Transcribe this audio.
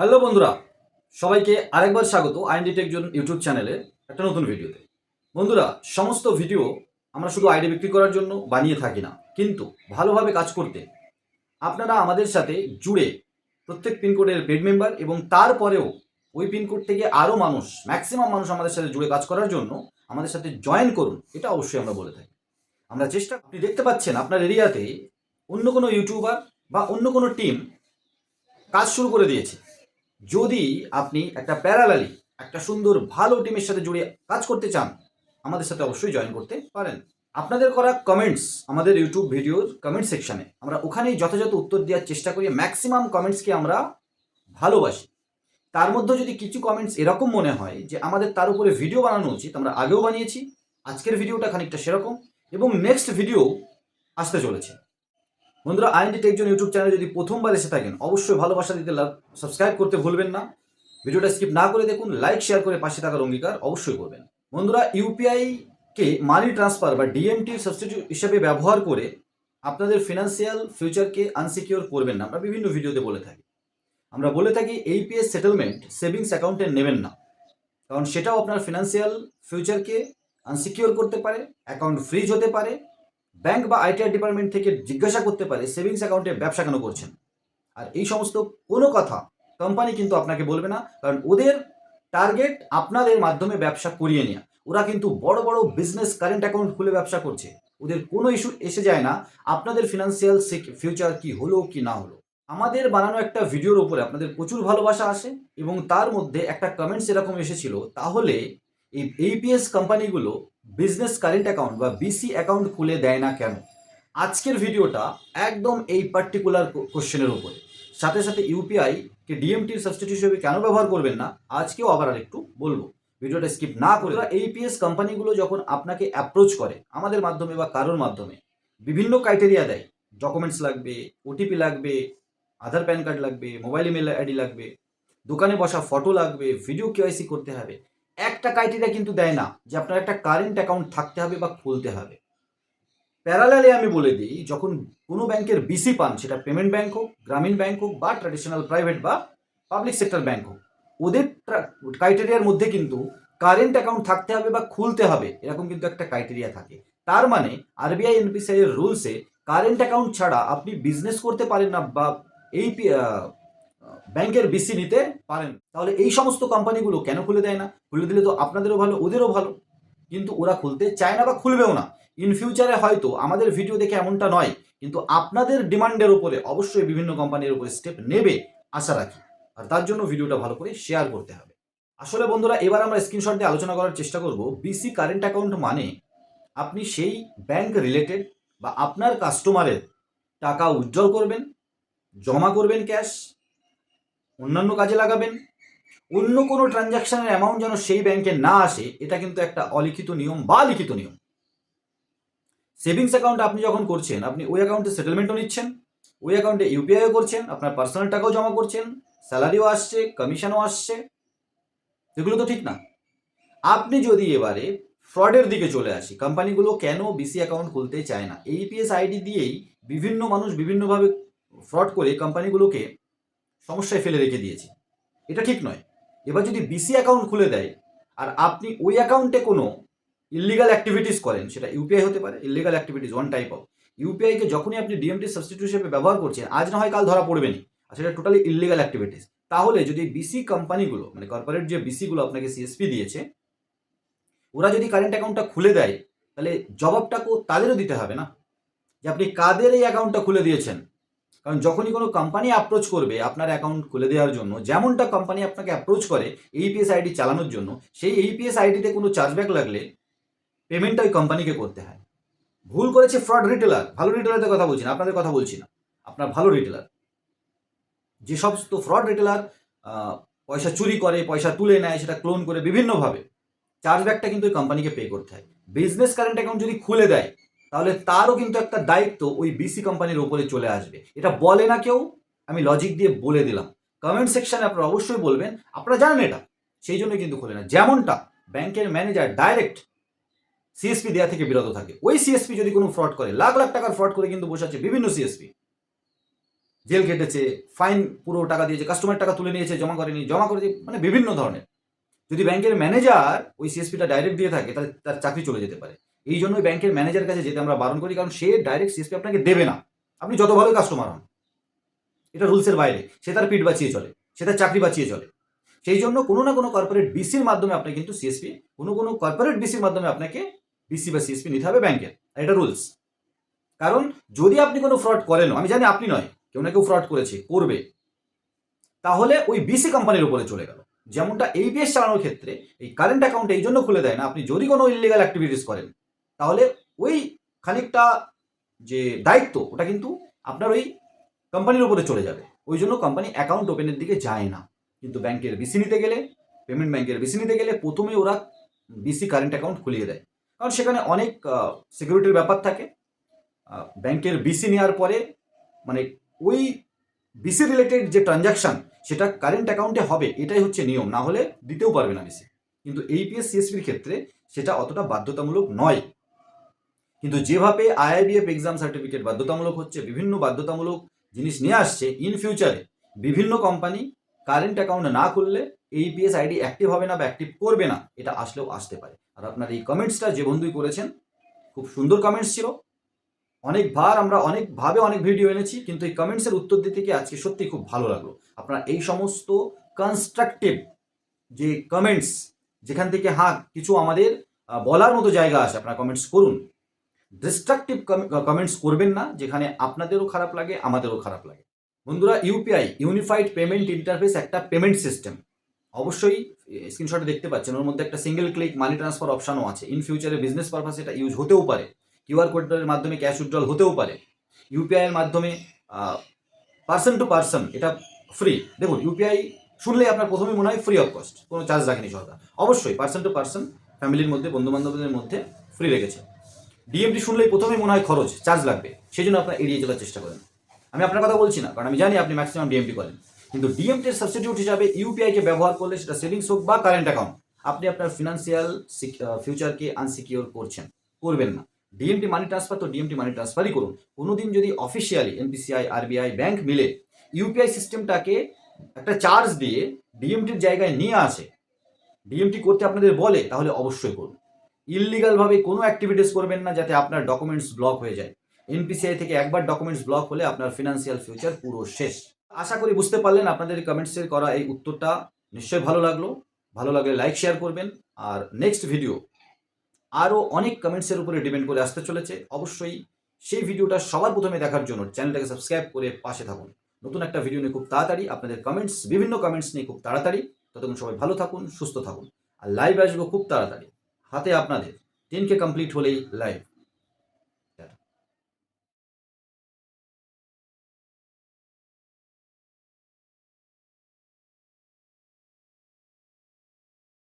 Hello বন্ধুরা, সবাইকে আরেকবার স্বাগত আইনডি টেকজন ইউটিউব চ্যানেলে একটা নতুন ভিডিওতে। বন্ধুরা, সমস্ত ভিডিও আমরা শুধু আইডি বিক্রি করার জন্য বানিয়ে থাকি না, কিন্তু ভালোভাবে কাজ করতে আপনারা আমাদের সাথে জুড়ে প্রত্যেক পিনকোডের পেড মেম্বার এবং তারপরেও ওই পিনকোড থেকে আরও মানুষ ম্যাক্সিমাম মানুষ আমাদের সাথে জুড়ে কাজ করার জন্য আমাদের সাথে জয়েন করুন, এটা অবশ্যই আমরা বলে থাকি। আমরা চেষ্টা, আপনি দেখতে পাচ্ছেন আপনার এরিয়াতে অন্য কোনো ইউটিউবার বা অন্য কোনো টিম কাজ শুরু করে দিয়েছে। যদি আপনি একটা প্যারালালি, একটা সুন্দর, ভালো টিমের সাথে জুড়ে কাজ করতে চান, আমাদের সাথে অবশ্যই জয়েন করতে পারেন। আপনাদের করা কমেন্টস আমাদের ইউটিউব ভিডিওর কমেন্ট সেকশানে আমরা ওখানেই যথাযথ উত্তর দেওয়ার চেষ্টা করি ম্যাক্সিমাম কমেন্টসকে আমরা ভালোবাসি। তার মধ্যে যদি কিছু কমেন্টস এরকম মনে হয় যে আমাদের তার উপরে ভিডিও বানানো উচিত, আমরা আগেও বানিয়েছি, আজকের ভিডিওটা খানিকটা সেরকম, এবং নেক্সট ভিডিও আসতে চলেছে। বন্ধুরা, আইএনডি টেকজন ইউটিউব চ্যানেলে যদি প্রথমবার এসে থাকেন, অবশ্যই ভালোবাসা দিতে সাবস্ক্রাইব করতে ভুলবেন না। ভিডিওটা স্কিপ না করে দেখুন লাইক শেয়ার করে পাশে থাকার অঙ্গীকার অবশ্যই করবেন। বন্ধুরা ইউপিআই কে মানি ট্রান্সফার বা ডিএমটি সাবস্টিটিউট হিসেবে ব্যবহার করে আপনাদের ফিনান্সিয়াল ফিউচারকে আনসিকিওর করবেন না। আমরা বিভিন্ন ভিডিওতে বলে থাকি। আমরা বলে থাকি এইপিএস সেটেলমেন্ট সেভিংস অ্যাকাউন্টে নেবেন না। কারণ সেটাও আপনার ফিনান্সিয়াল ফিউচারকে আনসিকিওর করতে পারে অ্যাকাউন্ট ফ্রিজ হতে পারে ব্যাংক বা আইটিআর ডিপার্টমেন্ট থেকে জিজ্ঞাসা করতে পারে সেভিংস অ্যাকাউন্টে ব্যবসা কেন করছেন? আর এই সমস্ত কোনো কথা কোম্পানি কিন্তু আপনাকে বলবে না, কারণ ওদের টার্গেট আপনাদের মাধ্যমে ব্যবসা করিয়ে নেওয়া ওরা কিন্তু বড় বড় বিজনেস কারেন্ট অ্যাকাউন্ট খুলে ব্যবসা করছে। ওদের কোনো ইস্যু এসে যায় না, আপনাদের ফিনান্সিয়াল ফিউচার কি হলো কি না হলো। আমাদের বানানো একটা ভিডিওর উপরে আপনাদের প্রচুর ভালোবাসা আসে এবং তার মধ্যে একটা কমেন্টস এরকম এসেছিল, তাহলে এই এইপিএস কোম্পানিগুলো বিজনেস কারেন্ট অ্যাকাউন্ট বা বিসি অ্যাকাউন্ট খুলে দেয় না কেন? আজকের ভিডিওটা একদম এই পার্টিকুলার কোশ্চেনের উপরে। সাথে সাথে ইউপিআই কে ডিএমটির সাবস্টিটিউট হিসেবে কেন ব্যবহার করবেন না আজকেও আবার আর একটু বলব। ভিডিওটা স্কিপ না করে এইপিএস কোম্পানিগুলো যখন আপনাকে অ্যাপ্রোচ করে আমাদের মাধ্যমে বা কারোর মাধ্যমে বিভিন্ন ক্রাইটেরিয়া দেয়। ডকুমেন্টস লাগবে ওটিপি লাগবে আধার প্যান কার্ড লাগবে মোবাইল ইমেল আইডি লাগবে দোকানে বসা ফটো লাগবে ভিডিও কেওয়াইসি করতে হবে। একটা ক্রাইটেরিয়া কিন্তু দেয় না যে আপনার একটা কারেন্ট অ্যাকাউন্ট থাকতে হবে বা খুলতে হবে। প্যারালালে আমি বলে দিই, যখন কোনো ব্যাংকের বিসি পান, সেটা পেমেন্ট ব্যাংক হোক, গ্রামীণ ব্যাংক হোক, বা ট্র্যাডিশনাল প্রাইভেট বা পাবলিক সেক্টর ব্যাংক হোক, ওদের ক্রাইটেরিয়ার মধ্যে কিন্তু কারেন্ট অ্যাকাউন্ট থাকতে হবে বা খুলতে হবে, এরকম কিন্তু একটা ক্রাইটেরিয়া থাকে। তার মানে আরবিআই এনপিসিআই এর রুলসে কারেন্ট অ্যাকাউন্ট ছাড়া আপনি বিজনেস করতে পারেন না বা এই ব্যাংকের বিসি নিতে পারেন। তাহলে এই সমস্ত কোম্পানিগুলো কেন খুলে দেয় না? খুলে দিলে তো আপনাদেরও ভালো, ওদেরও ভালো। কিন্তু ওরা খুলতে চায় না বা খুলবেও না। ইন ফিউচারে হয়তো আমাদের ভিডিও দেখে এমনটা নয়, কিন্তু আপনাদের ডিমান্ডের উপরে অবশ্যই বিভিন্ন কোম্পানির উপরে স্টেপ নেবে, আশা রাখি। আর তার জন্য ভিডিওটা ভালো করে শেয়ার করতে হবে। আসলে বন্ধুরা, এবার আমরা স্ক্রিনশট দিয়ে আলোচনা করার চেষ্টা করব। বিসি কারেন্ট অ্যাকাউন্ট মানে আপনি সেই ব্যাংক রিলেটেড বা আপনার কাস্টমারের টাকা উজ্জ্বল করবেন, জমা করবেন ক্যাশ অন্যান্য কাজে লাগাবেন? অন্য কোনো ট্রানজাকশনের অ্যামাউন্ট যেন সেই ব্যাংকে না আসে, এটা কিন্তু একটা অলিখিত নিয়ম বা লিখিত নিয়ম। সেভিংস অ্যাকাউন্ট আপনি যখন করছেন, আপনি ওই অ্যাকাউন্টে সেটেলমেন্টও নিচ্ছেন, ওই অ্যাকাউন্টে ইউপিআইও করছেন, আপনার পার্সোনাল টাকাও জমা করছেন স্যালারিও আসছে কমিশনও আসছে, এগুলো তো ঠিক না। আপনি যদি এবারে ফ্রডের দিকে চলে আসি, কোম্পানিগুলো কেন বিসি অ্যাকাউন্ট খুলতে চায় না? এইপিএস আইডি দিয়েই বিভিন্ন মানুষ বিভিন্নভাবে ফ্রড করে কোম্পানিগুলোকে সমস্যায় ফেলে রেখে দিয়েছে। এটা ঠিক নয়। এবার যদি বিসি অ্যাকাউন্ট খুলে দেয়, আর আপনি ওই অ্যাকাউন্টে কোনো ইলিগাল অ্যাক্টিভিটিস করেন, সেটা ইউপিআই হতে পারে illegal activities one type of ইউপিআইকে যখনই আপনি ডিএমটি সাবস্টিটিউট হিসেবে ব্যবহার করছেন, আজ না হয় কাল ধরা পড়বেনি আর সেটা টোটালি ইলিগাল অ্যাক্টিভিটিস তাহলে যদি বিসি কোম্পানিগুলো মানে কর্পোরেট যে বিসিগুলো আপনাকে সিএসপি দিয়েছে, ওরা যদি কারেন্ট অ্যাকাউন্টটা খুলে দেয়, তাহলে জবাবটাকেও তাদেরও দিতে হবে না। যে আপনি কাদের এই অ্যাকাউন্টটা খুলে দিয়েছেন? কারণ যখনই কোনো কোম্পানি অ্যাপ্রোচ করবে আপনার অ্যাকাউন্ট খুলে দেওয়ার জন্য, যেমনটা কোম্পানি আপনাকে অ্যাপ্রোচ করে এইপিএস আইডি চালানোর জন্য, সেই এইপিএস আইডিতে কোনো চার্জব্যাক লাগলে পেমেন্টটা ওই কোম্পানিকে করতে হয়। ভুল করেছে ফ্রড রিটেলার ভালো রিটেলারদের কথা বলছি না, আপনাদের কথা বলছি না। আপনার ভালো রিটেলার যে সমস্ত ফ্রড রিটেলার পয়সা চুরি করে, পয়সা তুলে নেয়, সেটা ক্লোন করে বিভিন্নভাবে চার্জব্যাকটা কিন্তু ওই কোম্পানিকে পে করতে হয়। বিজনেস কারেন্ট অ্যাকাউন্ট যদি খুলে দেয় তাহলে তারও কিন্তু একটা দায়িত্ব ওই বিসি কোম্পানির ওপরে চলে আসবে। এটা বলে না কেউ, আমি লজিক দিয়ে বলে দিলাম। কমেন্ট সেকশনে আপনারা অবশ্যই বলবেন, আপনারা জানেন এটা, সেই জন্য কিন্তু খোলে না। যেমনটা ব্যাংকের ম্যানেজার ডাইরেক্ট সিএসপি দেওয়া থেকে বিরত থাকে। ওই সিএসপি যদি কোনো ফ্রড করে, লাখ লাখ টাকার ফ্রড করে কিন্তু বসে আছে বিভিন্ন সিএসপি জেল কেটেছে ফাইন পুরো টাকা দিয়েছে কাস্টমার টাকা তুলে নিয়েছে, জমা করেনি, জমা করেছে মানে বিভিন্ন ধরনের। যদি ব্যাংকের ম্যানেজার ওই সিএসপিটা ডাইরেক্ট দিয়ে থাকে, তাহলে তার চাকরি চলে যেতে পারে। এই জন্যই ব্যাংকের ম্যানেজার কাছে যেতে আমরা বারণ করি, কারণ সে ডাইরেক্ট সিএসপি আপনাকে দেবে না। আপনি যত ভালো কাস্টমার হন, এটা রুলসের বাইরে। সে তার পিঠ বাঁচিয়ে চলে, সে তার চাকরি বাঁচিয়ে চলে। সেই জন্য কোনো না কোনো কর্পোরেট বিসির মাধ্যমে আপনি কিন্তু সিএসপি কোনো কোনো কর্পোরেট বিসির মাধ্যমে আপনাকে বিসি বা সিএসপি নিতে হবে ব্যাংকের এটা রুলস কারণ যদি আপনি কোনো ফ্রড করেন আমি জানি আপনি নয়, কেউ না কেউ ফ্রড করেছে, করবে, তাহলে ওই বিসি কোম্পানির উপরে চলে গেল। যেমনটা এইপিএস চালানোর ক্ষেত্রে, এই কারেন্ট অ্যাকাউন্ট এই জন্য খুলে দেয় না, আপনি যদি কোনো ইলিগাল অ্যাক্টিভিটিস করেন তাহলে ওই খানিকটা যে দায়িত্ব, ওটা কিন্তু আপনার ওই কোম্পানির উপরে চলে যাবে। ওই জন্য কোম্পানি অ্যাকাউন্ট ওপেনের দিকে যায় না। কিন্তু ব্যাংকের বিসি নিতে গেলে পেমেন্ট ব্যাংকের বিসি নিতে গেলে প্রথমে ওরা বিসি কারেন্ট অ্যাকাউন্ট খুলিয়ে দেয়। কারণ সেখানে অনেক সিকিউরিটির ব্যাপার থাকে। ব্যাংকের বিসি নেওয়ার পরে মানে ওই বিসি রিলেটেড যে ট্রানজাকশন সেটা কারেন্ট অ্যাকাউন্টে হবে, এটাই হচ্ছে নিয়ম। না হলে দিতেও পারবে না বিসি কিন্তু এইপিএস সিএসপির ক্ষেত্রে সেটা অতটা বাধ্যতামূলক নয়। কিন্তু যেভাবে আইআইবিএফ এক্সাম সার্টিফিকেট বাধ্যতামূলক হচ্ছে, বিভিন্ন বাধ্যতামূলক জিনিস নিয়ে আসছে ইন ফিউচারে বিভিন্ন কোম্পানি কারেন্ট অ্যাকাউন্ট না খুললে এইপিএস আইডি অ্যাক্টিভ হবে না বা অ্যাক্টিভ করবে না, এটা আসলেও আসতে পারে। আর আপনার এই কমেন্টসটা যে বন্ধুই করেছেন, খুব সুন্দর কমেন্টস ছিল। অনেকবার আমরা অনেকভাবে অনেক ভিডিও এনেছি, কিন্তু এই কমেন্টসের উত্তর দিতে গিয়ে আজকে সত্যি খুব ভালো লাগল। আপনার এই সমস্ত কনস্ট্রাকটিভ যে কমেন্টস যেখান থেকে হ্যাঁ কিছু আমাদের বলার মতো জায়গা আছে, আপনারা কমেন্টস করুন। ডিস্ট্রাকটিভ কমেন্টস করবেন না, যেখানে আপনাদেরও খারাপ লাগে, আমাদেরও খারাপ লাগে। বন্ধুরা, ইউপিআই ইউনিফাইড পেমেন্ট ইন্টারফেস একটা পেমেন্ট সিস্টেম অবশ্যই স্ক্রিনশটে দেখতে পাচ্ছেন, ওর মধ্যে একটা সিঙ্গেল ক্লিক মানি ট্রান্সফার অপশনও আছে। ইন ফিউচারে বিজনেস পারপাস এটা ইউজ হতেও পারে। কিউআর কোডের মাধ্যমে ক্যাশ উইথড্রল হতেও পারে। ইউপিআই এর মাধ্যমে পার্সন টু পার্সন এটা ফ্রি দেখুন, ইউপিআই শুনলেই আপনার প্রথমেই মনে হয় ফ্রি অফ কস্ট কোনো চার্জ রাখেনি সরকার। অবশ্যই পার্সন টু পার্সন ফ্যামিলির মধ্যে বন্ধু বান্ধবদের মধ্যে ফ্রি রেখেছে। ডিএমটি শুনলেই প্রথমেই মনে হয় খরচ চার্জ লাগবে। সেই জন্য আপনার এড়িয়ে চলার চেষ্টা করেন। আমি আপনার কথা বলছি না, কারণ আমি জানি আপনি ম্যাক্সিমাম ডিএমটি করেন। কিন্তু ডিএমটির সাবস্টিটিউট হিসাবে ইউপিআইকে ব্যবহার করলে সেটা সেভিংস হোক বা কারেন্ট অ্যাকাউন্ট আপনি আপনার ফিনান্সিয়াল ফিউচারকে আনসিকিওর করছেন, করবেন না। ডিএমটি মানি ট্রান্সফার তো ডিএমটি মানি ট্রান্সফারই করুন। কোনোদিন যদি অফিসিয়ালি এনপিসিআই আরবিআই ব্যাংক মিলে ইউপিআই সিস্টেমটাকে একটা চার্জ দিয়ে ডিএমটির জায়গায় নিয়ে আসে ডিএমটি করতে আপনাদের বলে, তাহলে অবশ্যই করুন। ইললিগালভাবে কোনো অ্যাক্টিভিটিস করবেন না যাতে আপনার ডকুমেন্টস ব্লক হয়ে যায়। এনপিসিআই থেকে একবার ডকুমেন্টস ব্লক হলে আপনার ফিনান্সিয়াল ফিউচার পুরো শেষ। আশা করি বুঝতে পারলেন আপনাদের কমেন্টসের করা এই উত্তরটা। নিশ্চয়ই ভালো লাগল। ভালো লাগলে লাইক শেয়ার করবেন। আর নেক্সট ভিডিও আরও অনেক কমেন্টসের উপরে ডিপেন্ড করে আসতে চলেছে। অবশ্যই সেই ভিডিওটা সবার প্রথমে দেখার জন্য চ্যানেলটাকে সাবস্ক্রাইব করে পাশে থাকুন। নতুন একটা ভিডিও নিয়ে খুব তাড়াতাড়ি আপনাদের কমেন্টস বিভিন্ন কমেন্টস নিয়ে খুব তাড়াতাড়ি। ততক্ষণ সবাই ভালো থাকুন, সুস্থ থাকুন। আর লাইভ আসব খুব তাড়াতাড়ি। হাতে আপনাদের টেন কে কমপ্লিট হলেই লাইভ